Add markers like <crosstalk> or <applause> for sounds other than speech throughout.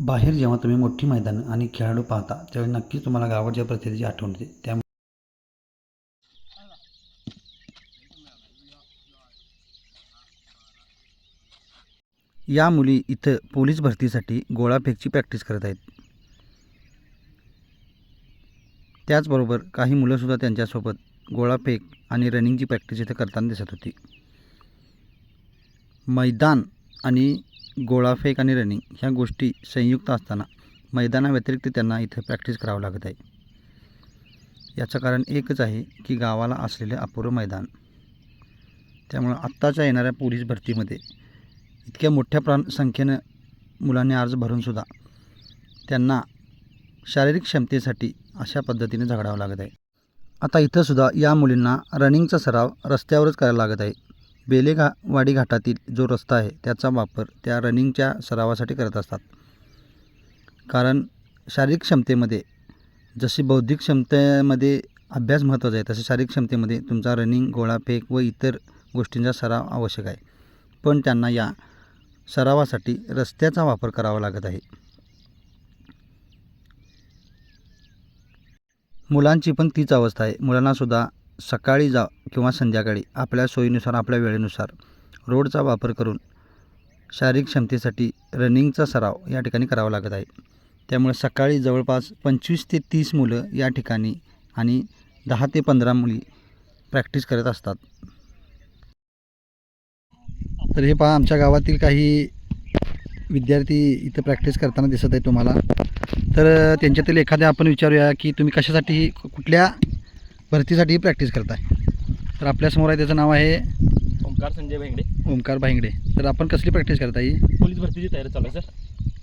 बाहेर जेव्हा तुम्ही मोठी मैदानं आणि खेळाडू पाहता त्यावेळी नक्कीच तुम्हाला गावाच्या प्रसिद्धीची आठवण येते त्यामुळे या मुली इथं पोलीस भरतीसाठी गोळाफेकची प्रॅक्टिस करत आहेत. त्याचबरोबर काही मुलंसुद्धा त्यांच्यासोबत गोळाफेक आणि रनिंगची प्रॅक्टिस इथं करताना दिसत होती. मैदान आणि गोळाफेक आणि रनिंग ह्या गोष्टी संयुक्त असताना मैदानाव्यतिरिक्त त्यांना इथं प्रॅक्टिस करावं लागत आहे. याचं कारण एकच आहे की गावाला असलेले अपुरं मैदान. त्यामुळं आत्ताच्या येणाऱ्या पोलीस भरतीमध्ये इतक्या मोठ्या प्रा संख्येनं मुलांनी अर्ज भरूनसुद्धा त्यांना शारीरिक क्षमतेसाठी अशा पद्धतीने झगडावं लागत आहे. आता इथंसुद्धा या मुलींना रनिंगचा सराव रस्त्यावरच करायला लागत आहे. बेलेघा वाडी घाटातील जो रस्ता आहे त्याचा वापर त्या रनिंगच्या सरावासाठी करत असतात. कारण शारीरिक क्षमतेमध्ये जशी बौद्धिक क्षमतेमध्ये अभ्यास महत्त्वाचा आहे तसे शारीरिक क्षमतेमध्ये तुमचा रनिंग गोळाफेक व इतर गोष्टींचा सराव आवश्यक आहे. पण त्यांना या सरावासाठी रस्त्याचा वापर करावा लागत आहे. मुलांची पण तीच अवस्था आहे. मुलांनासुद्धा सकाळी जा किंवा संध्याकाळी आपल्या सोयीनुसार आपल्या वेळेनुसार रोडचा वापर करून शारीरिक क्षमतेसाठी रनिंगचा सराव या ठिकाणी करावा लागत आहे. त्यामुळे सकाळी जवळपास पंचवीस ते तीस मुलं या ठिकाणी आणि दहा ते पंधरा मुली प्रॅक्टिस करत असतात. तर हे पहा आमच्या गावातील काही विद्यार्थी इथं प्रॅक्टिस करताना दिसत आहे तुम्हाला. तर त्यांच्यातील एखाद्या आपण विचारूया की तुम्ही कशासाठी कुठल्या भरतीसाठी प्रॅक्टिस करताय. तर आपल्यासमोर आहे त्याचं नाव आहे ओंकार संजय भेंगडे. ओंकार भाईंगडे तर आपण कसली प्रॅक्टिस करताय? पोलीस भरतीची तयारी चालू आहे सर.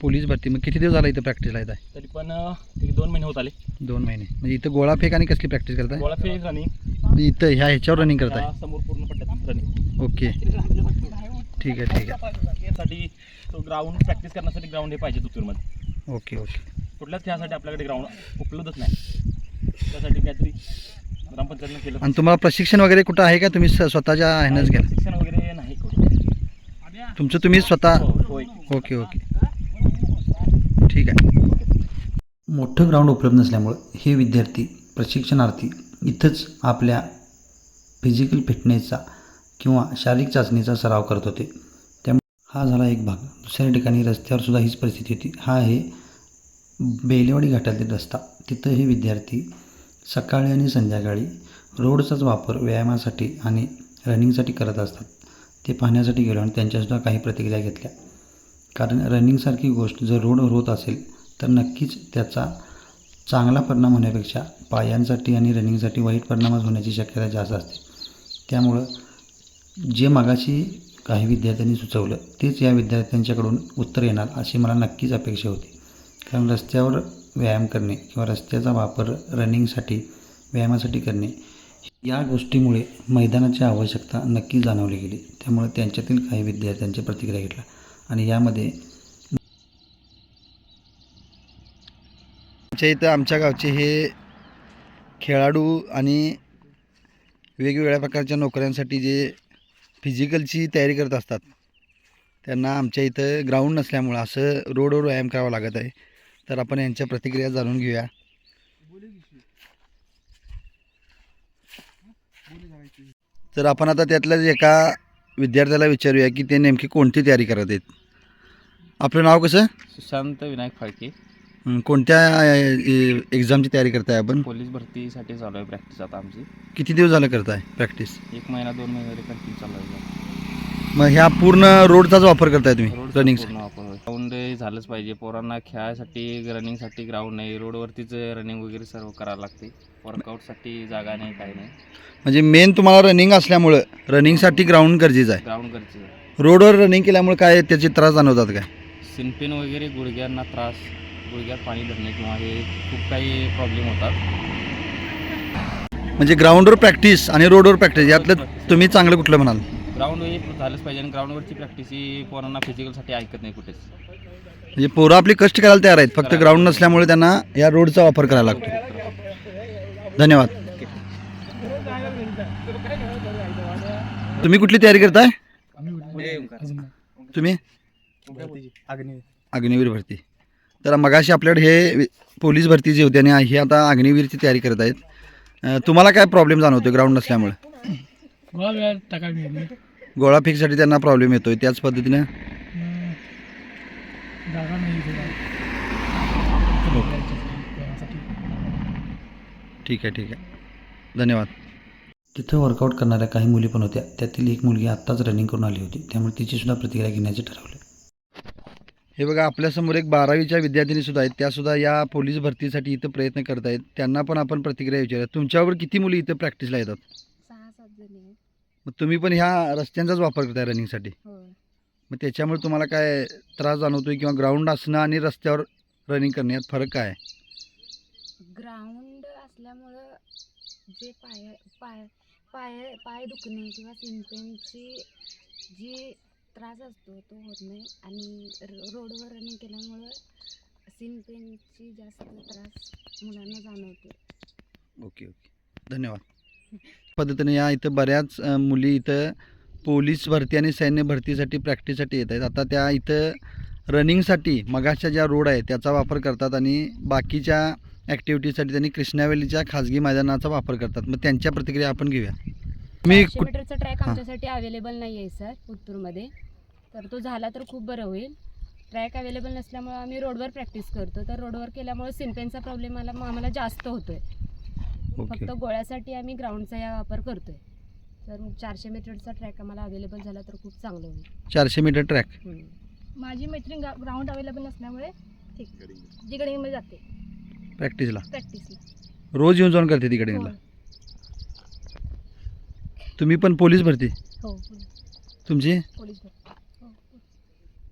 पोलीस भरती. मग किती दिवस झाला इथं प्रॅक्टिसला येत आहे तरी पण अं, एक दोन महिने होत आले. दोन महिने. म्हणजे इथं गोळाफेक आणि कसली प्रॅक्टिस करताय? गोळा फेक रनिंग म्हणजे इथं ह्या ह्याच्यावर रनिंग करताय. समोर पूर्ण पट्ट्यात रनिंग ओके. ठीक आहे ठीक आहे. यासाठी तो ग्राउंड प्रॅक्टिस करण्यासाठी ग्राउंड हे पाहिजे तुतूरमध्ये ओके ओके. कुठल्याच खेळासाठी आपल्याकडे ग्राउंड उपलब्धच नाही. त्यासाठी काहीतरी ग्रामपंचायतनं केलं आणि तुम्हाला प्रशिक्षण वगैरे कुठं आहे का? तुम्ही स- स्वतःच्या ह्यानंच घ्या. शिक्षण वगैरे नाही कुठे तुमचं तुम्ही स्वतः हो, होय ओके ओके. ठीक आहे. मोठं ग्राउंड उपलब्ध नसल्यामुळं हे विद्यार्थी प्रशिक्षणार्थी इथंच आपल्या फिजिकल फिटनेसचा किंवा शारीरिक चाचणीचा सराव करत होते. त्यामुळे हा झाला एक भाग. दुसऱ्या ठिकाणी रस्त्यावर सुद्धा हीच परिस्थिती होती. हा आहे बेलेवाडी घाटातील रस्ता. तिथं हे विद्यार्थी सकाळी आणि संध्याकाळी रोडचाच वापर व्यायामासाठी आणि रनिंगसाठी करत असतात. ते पाहण्यासाठी गेलो आणि त्यांच्यासुद्धा काही प्रतिक्रिया घेतल्या. कारण रनिंगसारखी गोष्ट जर रोडवर होत असेल तर नक्कीच त्याचा चांगला परिणाम होण्यापेक्षा पायांसाठी आणि रनिंगसाठी वाईट परिणामच होण्याची शक्यता जास्त असते. त्यामुळं जे मागाशी काही विद्यार्थ्यांनी सुचवलं तेच या विद्यार्थ्यांच्याकडून उत्तर येणार अशी मला नक्कीच अपेक्षा होती. कारण रस्त्यावर व्यायाम करणे किंवा रस्त्याचा वापर रनिंगसाठी व्यायामासाठी करणे या गोष्टीमुळे मैदानाची आवश्यकता नक्की जाणवली गेली. त्यामुळे त्यांच्यातील काही विद्यार्थ्यांची प्रतिक्रिया घेतला आणि यामध्ये आमच्या इथं आमच्या गावचे हे खेळाडू आणि वेगवेगळ्या प्रकारच्या नोकऱ्यांसाठी जे फिजिकलची तयारी करत असतात त्यांना आमच्या इथं ग्राउंड नसल्यामुळं असं रोडवर व्यायाम करावा लागत आहे. तर आपण यांच्या प्रतिक्रिया जाणून घेऊया. तर आपण आता त्यातल्याच एका विद्यार्थ्याला विचारूया की ते नेमकी कोणती तयारी करत आहेत. आपलं नाव कसं? सुशांत विनायक फाळके. हं, कोणत्या एक्झामची तयारी करताय आपण? पोलीस भरतीसाठी चालू आहे प्रॅक्टिस आता आमची. किती दिवस झालं करताय प्रॅक्टिस एक महिना दोन महिने कंटिन्यू चालू आहे. मग ह्या पूर्ण रोडचाच वापर करताय तुम्ही रनिंग. ग्राउंड झालंच पाहिजे. पोरांना खेळायसाठी रनिंगसाठी ग्राउंड नाही. रोडवरतीच रनिंग वगैरे सर्व करावं लागते. वर्कआउटसाठी जागा नाही काही नाही. म्हणजे मेन तुम्हाला रनिंग असल्यामुळं रनिंगसाठी ग्राउंड गरजेचं आहे. ग्राउंड गरजेचं आहे. रोडवर रनिंग केल्यामुळे काय त्याचे त्रास जाणवतात काय? सिनपेन वगैरे गुडघ्यांना त्रास गुडघ्यात पाणी धरणे किंवा हे खूप काही प्रॉब्लेम होतात. म्हणजे ग्राउंडवर प्रॅक्टिस आणि रोडवर प्रॅक्टिस यातलं तुम्ही चांगलं कुठलं म्हणाल? ग्राउंड हे झालंच पाहिजे आणि ग्राउंडवरची प्रॅक्टिस ही पोरांना फिजिकलसाठी ऐकत नाही कुठेच. म्हणजे पोरं आपली कष्ट करायला तयार आहेत फक्त ग्राउंड नसल्यामुळे त्यांना या रोडचा वापर करायला लागतो. धन्यवाद. तुम्ही कुठली तयारी करताय? तुम्ही? अग्निवीर भरती. तर मगाशी आपल्याकडे हे पोलीस भरती जी होती आणि हे आता अग्निवीरची तयारी करत आहेत. तुम्हाला काय प्रॉब्लेम जाणवतो ग्राउंड नसल्यामुळे? गोळा फेकसाठी त्यांना प्रॉब्लेम येतोय. त्याच पद्धतीनं? जागा नाही थोडा ठीक आहे ठीक आहे. धन्यवाद. तिथं वर्कआउट करणाऱ्या काही मुली पण होत्या. त्यातील एक मुलगी आत्ताच रनिंग करून आली होती. त्यामुळे तिची सुद्धा प्रतिक्रिया घेण्याचे ठरवले. हे बघा आपल्यासमोर एक बारावीच्या विद्यार्थिनी सुद्धा आहेत. त्यासुद्धा या पोलीस भरतीसाठी इथं प्रयत्न करत आहेत त्यांना पण आपण प्रतिक्रिया विचारूया. तुमच्यावर किती मुली इथं प्रॅक्टिसला येतात? सहा सात जणी आहेत. मग तुम्ही पण ह्या रस्त्यांचाच वापर करताय रनिंगसाठी. हो मग त्याच्यामुळे तुम्हाला काय त्रास जाणवतोय किंवा ग्राउंड असणं आणि रस्त्यावर रनिंग करणे यात फरक काय? आहे ग्राउंड असल्यामुळं जे पाय पाय पाय पाय दुखणे किंवा सिम्पेनची जी त्रास असतो तो होत नाही आणि रो- रोडवर रनिंग केल्यामुळं सिम्पेनची जास्त त्रास मुलांना जाणवतो ओके ओके. धन्यवाद. पद्धतीने या इथं बऱ्याच मुली इथं पोलीस भरती आणि सैन्य भरतीसाठी प्रॅक्टिससाठी येत आहेत. आता त्या इथं रनिंगसाठी मगाच्या ज्या रोड आहे त्याचा वापर करतात आणि बाकीच्या ॲक्टिव्हिटीसाठी त्यांनी कृष्णावेलीच्या खाजगी मैदानाचा वापर करतात. मग त्यांच्या प्रतिक्रिया आपण घेऊया. मी मीटरचा ट्रॅक. आमच्यासाठी अवेलेबल नाही आहे सर उत्तूरमध्ये. तर तो झाला तर खूप बरं होईल. ट्रॅक अवेलेबल नसल्यामुळे आम्ही रोडवर प्रॅक्टिस करतो. तर रोडवर केल्यामुळे सिम्पेनचा प्रॉब्लेम मला आम्हाला जास्त होतोय. फक्त गोळ्यासाठी आम्ही ग्राउंडचा या वापर करतोय. तर चारशे मीटरचा ट्रॅक आम्हाला अवेलेबल झाला तर खूप चांगलं होईल. चारशे मीटर ट्रॅक हम्म. माझी मैत्रीण गा- ग्राउंड अवेलेबल नसल्यामुळे ठीक. जिगडीमध्ये जाते. प्रॅक्टिसला प्रॅक्टिसला रोज येऊन जाऊन करते तिकडे हो तुम्ही पण पोलीस भरती? हो तुमची? पोलीस भरती. हो,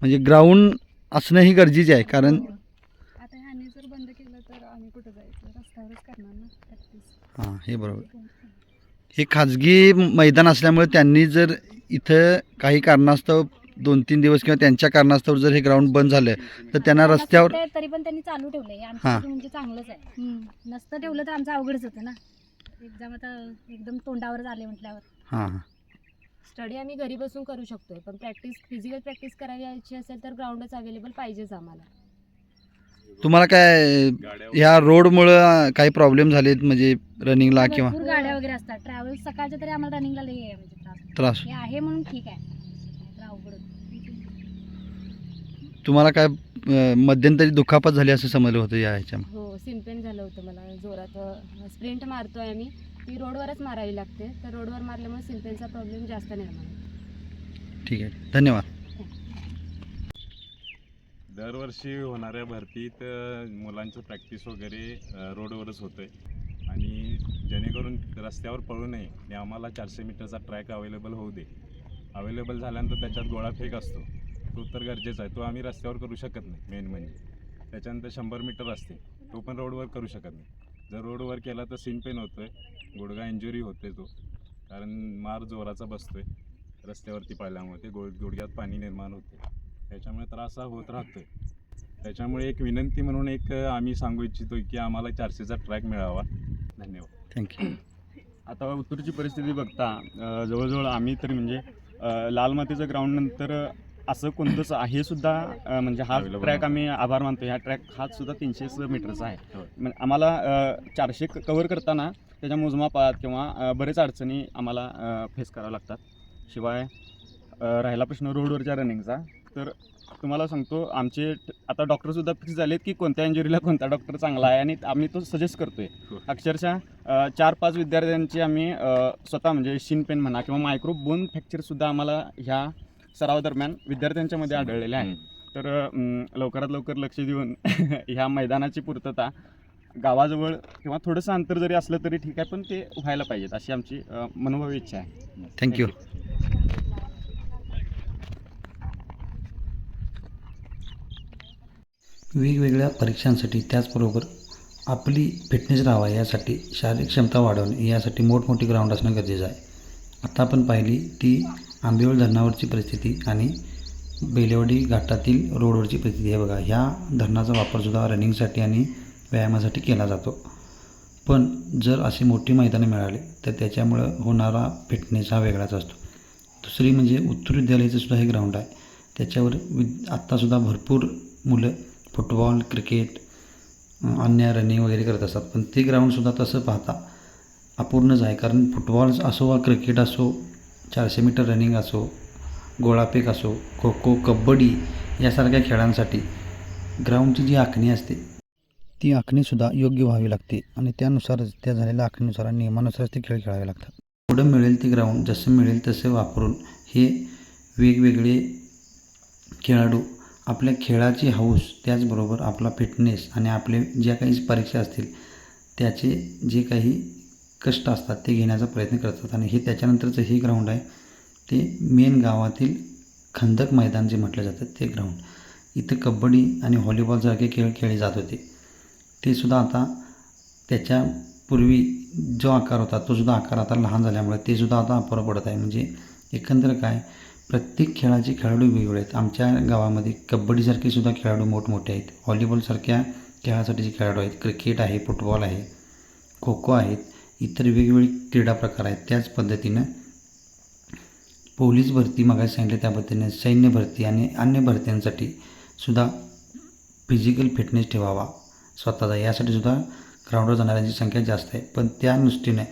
म्हणजे ग्राउंड असणं ही गरजेचे आहे कारण आता ह्याने जर बंद केलं तर आम्ही कुठं जायचं? रस्त्यावरच करणार ना? हां हे बरोबर. हे खाजगी मैदान असल्यामुळे त्यांनी जर इथं काही कारणास्तव दोन तीन दिवस किंवा त्यांच्या कारणास्तव जर हे ग्राउंड बंद झालं तर त्यांना रस्त्यावर तरी पण त्यांनी चालू ठेवलंय. हां. आमच्यासाठी म्हणजे चांगलंच आहे. नसतं ठेवलं तर आमचं अवघडच होतं ना. एक्झाम आता एकदम तोंडावर आले म्हटल्यावर. हां हां. स्टडी आम्ही घरी बसून करू शकतोय पण प्रॅक्टिस फिजिकल प्रॅक्टिस करायची असेल तर ग्राउंडच अवेलेबल पाहिजेच आम्हाला. तुम्हाला काय ह्या रोडमुळं काही प्रॉब्लेम झालेत म्हणजे रनिंगला किंवा? भरपूर गाड्या वगैरे असतात. ट्रॅव्हल्स सकाळच्या तरी आम्हाला रनिंगला लई आहे म्हणजे त्रास त्रास. हे आहे म्हणून ठीक आहे. नाहीतर अवघड होतं. तुम्हाला काय अं, मध्यंतरी दुखापत झाली असं समजलं होतं या ह्याच्या हो सिम्पेन झालं होतं मला. जोरात स्प्रिंट मारतोय आम्ही. ती रोडवरच मारावी लागते. तर रोडवर मारल्यामुळे सिम्पेनचा प्रॉब्लेम जास्त निर्माण होतो ठीक आहे. धन्यवाद. दरवर्षी होणाऱ्या भरतीत मुलांचं प्रॅक्टिस वगैरे रोडवरच होतं आहे आणि जेणेकरून रस्त्यावर पळू नये आणि आम्हाला चारशे मीटरचा ट्रॅक अवेलेबल होऊ दे. अवेलेबल झाल्यानंतर त्याच्यात गोळाफेक असतो. तो तर गरजेचा आहे. तो आम्ही रस्त्यावर करू शकत नाही मेन म्हणजे. त्याच्यानंतर शंभर मीटर असते. तो पण रोडवर करू शकत नाही. जर रोडवर केला तर सीन पेन होतो आहे गुडघा इंजुरी होते तो. कारण मार जोराचा बसतो आहे रस्त्यावरती पळल्यामुळे ते गुड गुडघ्यात पाणी निर्माण होते. त्याच्यामुळे त्रास हा होत राहतोय. त्याच्यामुळे एक विनंती म्हणून एक आम्ही सांगू इच्छितो की आम्हाला चारशेचा ट्रॅक मिळावा. धन्यवाद. थँक्यू आता उत्तरची परिस्थिती बघता अ, जवळजवळ आम्ही तरी म्हणजे अ, लाल मातीचं ग्राउंड नंतर असं कोणतंच आहे सुद्धा अ, म्हणजे हा Available ट्रॅक नव्हतं. आम्ही आभार मानतो ह्या ट्रॅक हा सुद्धा तीनशेच मीटरचा आहे. होय. म्हणजे आम्हाला अ, चारशे कवर करताना त्याच्या मोजमापात किंवा अ, बरेच अडचणी आम्हाला फेस कराव्या लागतात. शिवाय अ, राहिला प्रश्न रोडवरच्या रनिंगचा तर तुम्हाला सांगतो आमचे आता डॉक्टरसुद्धा फिक्स झालेत की कोणत्या इंजुरीला कोणता डॉक्टर चांगला आहे आणि आम्ही तो सजेस्ट करतोय. हो. अक्षरशः चार पाच विद्यार्थ्यांची आम्ही स्वतः म्हणजे शिन पेन म्हणा किंवा मायक्रो बोन फ्रॅक्चरसुद्धा आम्हाला ह्या सरावादरम्यान विद्यार्थ्यांच्या मध्ये आढळलेले आहे. तर लवकरात लवकर लक्ष देऊन <laughs> ह्या मैदानाची पूर्तता गावाजवळ किंवा थोडंसं अंतर जरी असलं तरी ठीक आहे पण ते व्हायला पाहिजेत अशी आमची मनोभावी इच्छा आहे. थँक्यू वेगवेगळ्या परीक्षांसाठी त्याचबरोबर आपली फिटनेस राहावा यासाठी शारीरिक क्षमता वाढवणे यासाठी मोठमोठी ग्राउंड असणं गरजेचं आहे. आता आपण पाहिली ती आंबेवळ धरणावरची परिस्थिती आणि बेलेवाडी घाटातील रोडवरची परिस्थिती. आहे बघा ह्या धरणाचा वापरसुद्धा रनिंगसाठी आणि व्यायामासाठी केला जातो. पण जर अशी मोठी मैदानं मिळाली तर त्याच्यामुळं होणारा फिटनेस हा वेगळाच असतो. दुसरी म्हणजे उत्तर विद्यालयाचं सुद्धा हे ग्राउंड आहे. त्याच्यावर वि आत्तासुद्धा भरपूर मुलं फुटबॉल क्रिकेट अन्य रनिंग वगैरे करत असतात. पण ते ग्राउंडसुद्धा तसं पाहता अपूर्णच आहे. कारण फुटबॉल असो वा क्रिकेट असो चारशे मीटर रनिंग असो गोळाफेक असो खो खो कबड्डी यासारख्या खेळांसाठी ग्राउंडची जी आखणी असते ती आखणीसुद्धा योग्य व्हावी लागते आणि त्यानुसारच त्या झालेल्या आखणीनुसार आणि नियमानुसारच ते खेळ खेळावे लागतात. पुढं मिळेल ते ग्राउंड जसं मिळेल तसं वापरून हे वेगवेगळे खेळाडू आपल्या खेळाची हौस त्याचबरोबर आपला फिटनेस आणि आपले ज्या काही परीक्षा असतील त्याचे जे काही कष्ट असतात ते घेण्याचा प्रयत्न करतात. आणि हे त्याच्यानंतरचं हे ग्राउंड आहे ते मेन गावातील खंदक मैदान जे म्हटलं जातं ते ग्राउंड इथं कबड्डी आणि व्हॉलीबॉलसारखे खेळ खेळले जात होते. ते सुद्धा आता त्याच्या पूर्वी जो आकार होता तो सुद्धा आकार आता लहान झाल्यामुळे ते सुद्धा आता अपुरं पडत आहे. म्हणजे एकंदर काय प्रत्येक खेळाचे खेळाडू वेगवेगळे आहेत. आमच्या गावामध्ये कबड्डीसारखे सुद्धा खेळाडू मोठमोठे आहेत. व्हॉलीबॉलसारख्या खेळासाठीचे खेळाडू आहेत. क्रिकेट आहे फुटबॉल आहे खो खो आहेत इतर वेगवेगळे क्रीडा प्रकार आहेत. त्याच पद्धतीनं पोलीस भरती मागायला सांगितलं त्या पद्धतीने सैन्य भरती आणि अन्य भरत्यांसाठी सुद्धा फिजिकल फिटनेस ठेवावा स्वतःचा. यासाठी सुद्धा ग्राउंडवर जाणाऱ्यांची संख्या जास्त आहे. पण त्या दृष्टीने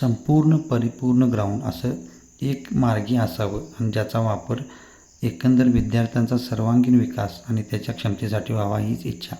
संपूर्ण परिपूर्ण ग्राउंड असं एक मार्गी असावं आणि ज्याचा वापर एकंदर विद्यार्थ्यांचा सर्वांगीण विकास आणि त्याच्या क्षमतेसाठी व्हावा हीच इच्छा.